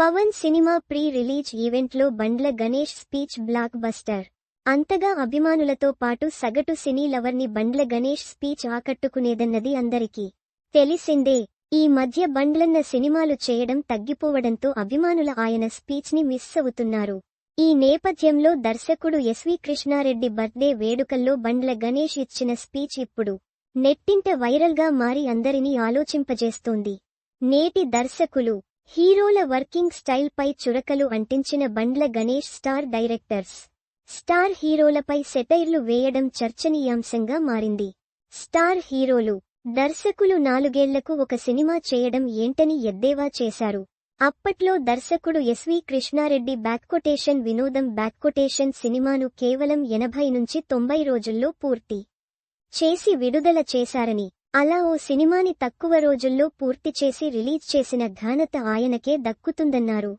Pawan cinema pre release ఈవెంట్లో Bandla Ganesh speech blockbuster అంతగా అభిమానులతో పాటు సగటు సినీ లవర్ని బండ్ల గణేష్ స్పీచ్ ఆకట్టుకునేదన్నది అందరికీ తెలిసిందే. ఈ మధ్య బండ్లన్న సినిమాలు చేయడం తగ్గిపోవడంతో అభిమానుల ఆయన స్పీచ్ని మిస్ అవుతున్నారు. ఈ నేపథ్యంలో దర్శకుడు ఎస్వి కృష్ణారెడ్డి బర్త్డే వేడుకల్లో బండ్ల గణేష్ ఇచ్చిన స్పీచ్ ఇప్పుడు నెట్టింట వైరల్గా మారి అందరినీ ఆలోచింపజేస్తోంది. నేటి దర్శకులు హీరోల వర్కింగ్ స్టైల్పై చురకలు అంటించిన Bandla Ganesh star directors. Star హీరోలపై సెటైర్లు వేయడం చర్చనీయాంశంగా మారింది. స్టార్ హీరోలు దర్శకులు నాలుగేళ్ళకు ఒక సినిమా చేయడం ఏంటని ఎద్దేవా చేశారు. అప్పట్లో దర్శకుడు ఎస్వి కృష్ణారెడ్డి బ్యాక్కొటేషన్ వినోదం బ్యాక్కొటేషన్ సినిమాను కేవలం ఎనభై నుంచి తొంభై రోజుల్లో పూర్తి చేసి విడుదల చేశారని అలా ఓ సినిమాని తక్కువ రోజుల్లో పూర్తి చేసి రిలీజ్ చేసిన ఘనత ఆయనకే దక్కుతుందన్నారు.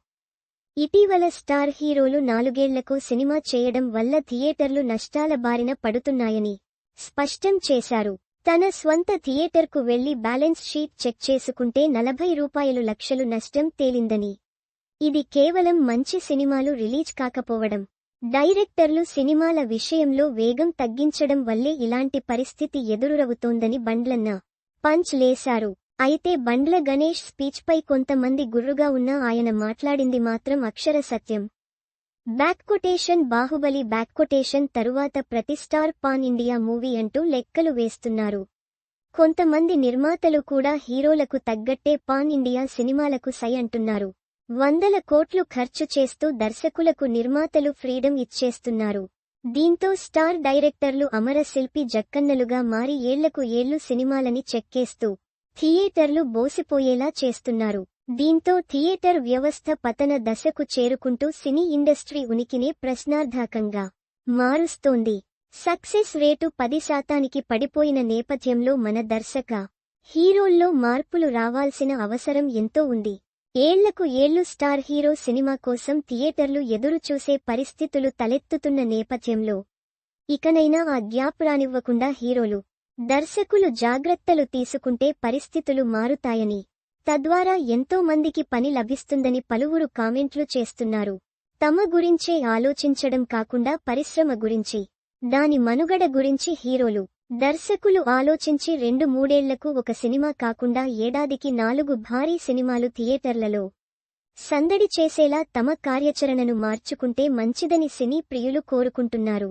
ఇటీవల స్టార్ హీరోలు నాలుగేళ్ళకు సినిమా చేయడం వల్ల థియేటర్లు నష్టాల బారిన పడుతున్నాయని స్పష్టం చేశారు. తన స్వంత థియేటర్కు వెళ్ళి బ్యాలెన్స్ షీట్ చెక్ చేసుకుంటే నలభై రూపాయలు లక్షలు నష్టం తేలిందని. ఇది కేవలం మంచి సినిమాలు రిలీజ్ కాకపోవడం. డైరెక్టర్లు సినిమాల విషయంలో వేగం తగ్గించడం వల్లే ఇలాంటి పరిస్థితి ఎదురురవుతోందని బండ్లన్న పంచ్ లేశారు. అయితే బండ్ల గణేష్ స్పీచ్పై కొంతమంది గుర్రుగా ఉన్నా ఆయన మాట్లాడింది మాత్రం అక్షర సత్యం. బ్యాక్కొటేషన్ బాహుబలి బ్యాక్కొటేషన్ తరువాత ప్రతి స్టార్ పాన్ ఇండియా మూవీ అంటూ లెక్కలు వేస్తున్నారు. కొంతమంది నిర్మాతలు కూడా హీరోలకు తగ్గట్టే పాన్ ఇండియా సినిమాలకు సై అంటున్నారు. వందల కోట్లు ఖర్చు చేస్తూ దర్శకులకు నిర్మాతలు ఫ్రీడమ్ ఇచ్చేస్తున్నారు. దీంతో స్టార్ డైరెక్టర్లు అమరశిల్పి జక్కన్నలుగా మారి ఏళ్ళకు ఏళ్ళు సినిమాలని చెక్కేస్తూ థియేటర్లు బోసిపోయేలా చేస్తున్నారు. దీంతో థియేటర్ వ్యవస్థ పతన దశకు చేరుకుంటూ సినీ ఇండస్ట్రీ ఉనికినే ప్రశ్నార్థకంగా మారుస్తోంది. సక్సెస్ రేటు పది శాతానికి పడిపోయిన నేపథ్యంలో మన దర్శక హీరోల్లో మార్పులు రావాల్సిన అవసరం ఎంతో ఉంది. ఏళ్ళకు ఏళ్ళు స్టార్ హీరో సినిమా కోసం థియేటర్లు ఎదురుచూసే పరిస్థితులు తలెత్తుతున్న నేపథ్యంలో ఇకనైనా ఆ గ్యాప్ రానివ్వకుండా హీరోలు దర్శకులు జాగ్రత్తలు తీసుకుంటే పరిస్థితులు మారుతాయని తద్వారా ఎంతో మందికి పని లభిస్తుందని పలువురు కామెంట్లు చేస్తున్నారు. తమ గురించే ఆలోచించడం కాకుండా పరిశ్రమ గురించి దాని మనుగడ గురించి హీరోలు దర్శకులు ఆలోచించి రెండు మూడేళ్ళకు ఒక సినిమా కాకుండా ఏడాదికి నాలుగు భారీ సినిమాలు థియేటర్లలో సందడి చేసేలా తమ కార్యాచరణను మార్చుకుంటే మంచిదని సినీ ప్రియులు కోరుకుంటున్నారు.